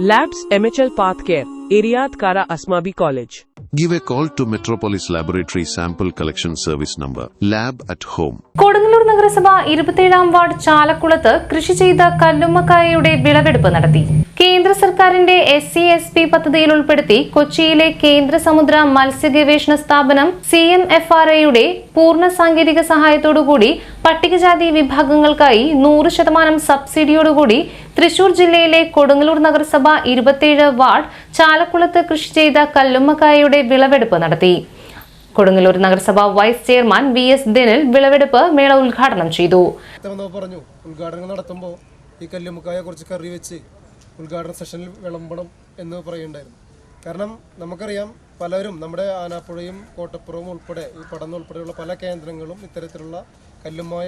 Labs MHL Pathcare, Iriad Kara Asmabi College. Give a call to Metropolis Laboratory Sample Collection Service number, Lab at Home. Kodungallur നഗരസഭ ഇരുപത്തിയേഴാം ward ചാലക്കുളത്ത് കൃഷി ചെയ്ത കല്ലുമ്മക്കായയുടെ വിളവെടുപ്പ് നടത്തി കേന്ദ്ര സർക്കാരിന്റെ എസ് സി എസ് പി പദ്ധതിയിൽ ഉൾപ്പെടുത്തി കൊച്ചിയിലെ കേന്ദ്ര സമുദ്ര മത്സ്യ ഗവേഷണ സ്ഥാപനം സി എം എഫ് ആർ എയുടെ പൂർണ സാങ്കേതിക സഹായത്തോടുകൂടി പട്ടികജാതി വിഭാഗങ്ങൾക്കായി നൂറ് ശതമാനം സബ്സിഡിയോടുകൂടി തൃശൂർ ജില്ലയിലെ കൊടുങ്ങല്ലൂർ നഗരസഭ ഇരുപത്തിയേഴ് വാർഡ് ചാലക്കുളത്ത് കൃഷി ചെയ്ത കല്ലുമ്മക്കായയുടെ വിളവെടുപ്പ് നടത്തി. കൊടുങ്ങല്ലൂർ നഗരസഭ vice chairman V S Dinil വിളവെടുപ്പ് മേള ഉദ്ഘാടനം ചെയ്തു. പറഞ്ഞു ഉദ്ഘാടനം നടത്തുമ്പോൾ ഈ കല്ലുമ്മക്കായ കുറച്ച് കറി വെച്ച് ഉദ്ഘാടന സെഷനിൽ വിളമ്പണം എന്ന് പറയുണ്ടായിരുന്നു കാരണം നമുക്കറിയാം പലരും നമ്മുടെ ആനാപ്പുഴയും കോട്ടപ്പുറവും ഉൾപ്പെടെ ഈ പടന്ന ഉൾപ്പെടെയുള്ള പല കേന്ദ്രങ്ങളും ഇത്തരത്തിലുള്ള കല്ലുമായ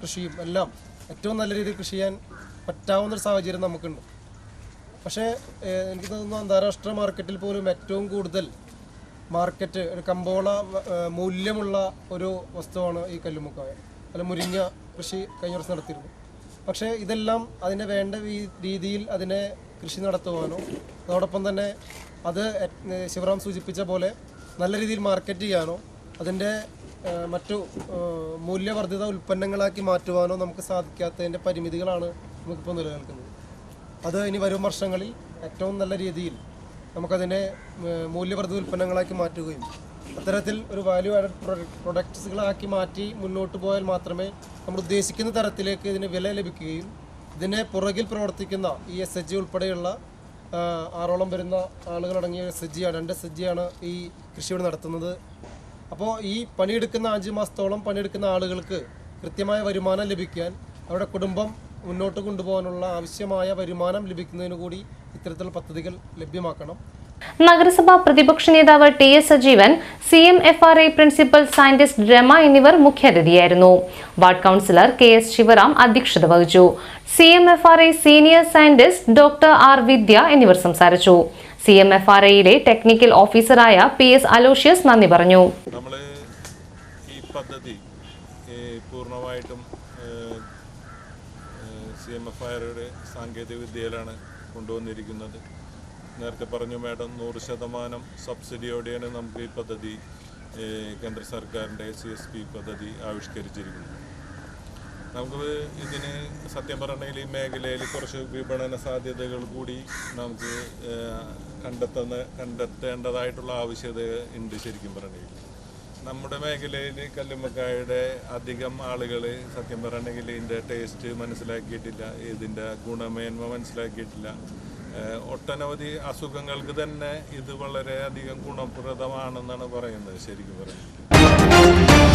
കൃഷിയും എല്ലാം ഏറ്റവും നല്ല രീതിയിൽ കൃഷി ചെയ്യാൻ പറ്റാവുന്ന ഒരു സാഹചര്യം നമുക്കുണ്ട്. പക്ഷേ എനിക്ക് തോന്നുന്നു അന്താരാഷ്ട്ര മാർക്കറ്റിൽ പോലും ഏറ്റവും കൂടുതൽ മാർക്കറ്റ് ഒരു കമ്പോള മൂല്യമുള്ള ഒരു വസ്തുവാണ് ഈ കല്ലുമുക്കായ അല്ല മുരിങ്ങ കൃഷി കഴിഞ്ഞ വർഷം നടത്തിയിരുന്നു. പക്ഷേ ഇതെല്ലാം അതിനെ വേണ്ട രീതിയിൽ അതിനെ കൃഷി നടത്തുവാനോ അതോടൊപ്പം തന്നെ അത് ശിവറാം സൂചിപ്പിച്ച പോലെ നല്ല രീതിയിൽ മാർക്കറ്റ് ചെയ്യാനോ അതിന്റെ മറ്റു മൂല്യവർദ്ധിത ഉൽപ്പന്നങ്ങളാക്കി മാറ്റുവാനോ നമുക്ക് സാധിക്കാത്തതിന്റെ പരിമിതികളാണ് നമുക്കിപ്പോൾ നിലനിൽക്കുന്നത്. അത് ഇനി വരും വർഷങ്ങളിൽ ഏറ്റവും നല്ല രീതിയിൽ നമുക്കതിനെ മൂല്യവർദ്ധിത ഉൽപ്പന്നങ്ങളാക്കി മാറ്റുകയും അത്തരത്തിൽ ഒരു വാല്യൂ ആഡഡ് പ്രൊഡക്ട്സുകളാക്കി മാറ്റി മുന്നോട്ട് പോയാൽ മാത്രമേ നമ്മൾ ഉദ്ദേശിക്കുന്ന തരത്തിലേക്ക് ഇതിന് വില ലഭിക്കുകയും ഇതിനെ പുറകിൽ പ്രവർത്തിക്കുന്ന ഈ എസ് എച്ച് ജി ഉൾപ്പെടെയുള്ള ആറോളം വരുന്ന ആളുകളടങ്ങിയ എസ് എച്ച് ജിയാണ് രണ്ട് എസ് എച്ച് ജിയാണ് ഈ കൃഷിയോട് നടത്തുന്നത്. അപ്പോൾ ഈ പണിയെടുക്കുന്ന അഞ്ച് മാസത്തോളം പണിയെടുക്കുന്ന ആളുകൾക്ക് കൃത്യമായ വരുമാനം ലഭിക്കാൻ അവരുടെ കുടുംബം മുന്നോട്ട് കൊണ്ടുപോകാനുള്ള ആവശ്യമായ വരുമാനം ലഭിക്കുന്നതിന് കൂടി ഇത്തരത്തിലുള്ള പദ്ധതികൾ ലഭ്യമാക്കണം. നഗരസഭാ പ്രതിപക്ഷ നേതാവ് T S Sajeevan C M F R I principal scientist Rama എന്നിവർ മുഖ്യാതിഥിയായിരുന്നു. Ward councillor K S Sivaram അധ്യക്ഷത വഹിച്ചു. C M F R I senior scientist doctor R Vidya എന്നിവർ സംസാരിച്ചു. സി എം എഫ് ആർ ഐയിലെ ടെക്നിക്കൽ ഓഫീസറായ P S Aloysius നന്ദി പറഞ്ഞു. ഈ പദ്ധതി സി എം എഫ് സാങ്കേതിക വിദ്യയിലാണ് കൊണ്ടുവന്നിരിക്കുന്നത്. നേരത്തെ പറഞ്ഞു മാഡം നൂറ് ശതമാനം സബ്സിഡിയോടെയാണ് നമുക്ക് ഈ പദ്ധതി കേന്ദ്ര സർക്കാരിന്റെ സി എസ് പി പദ്ധതി ആവിഷ്കരിച്ചിരിക്കുന്നത്. നമുക്ക് ഇതിന് സത്യം പറഞ്ഞാൽ ഈ മേഖലയിൽ കുറച്ച് വിപണന സാധ്യതകൾ കൂടി നമുക്ക് കണ്ടെത്തുന്ന കണ്ടെത്തേണ്ടതായിട്ടുള്ള ആവശ്യത ഉണ്ട് ശരിക്കും പറഞ്ഞെങ്കിൽ നമ്മുടെ മേഖലയിൽ കല്ലുമ്മക്കായുടെ അധികം ആളുകൾ സത്യം പറഞ്ഞെങ്കിൽ ഇതിന്റെ ടേസ്റ്റ് മനസ്സിലാക്കിയിട്ടില്ല ഇതിന്റെ ഗുണമേന്മ മനസ്സിലാക്കിയിട്ടില്ല. ഒട്ടനവധി അസുഖങ്ങൾക്ക് തന്നെ ഇത് വളരെയധികം ഗുണപ്രദമാണെന്നാണ് പറയുന്നത് ശരിക്കും പറയുന്നത്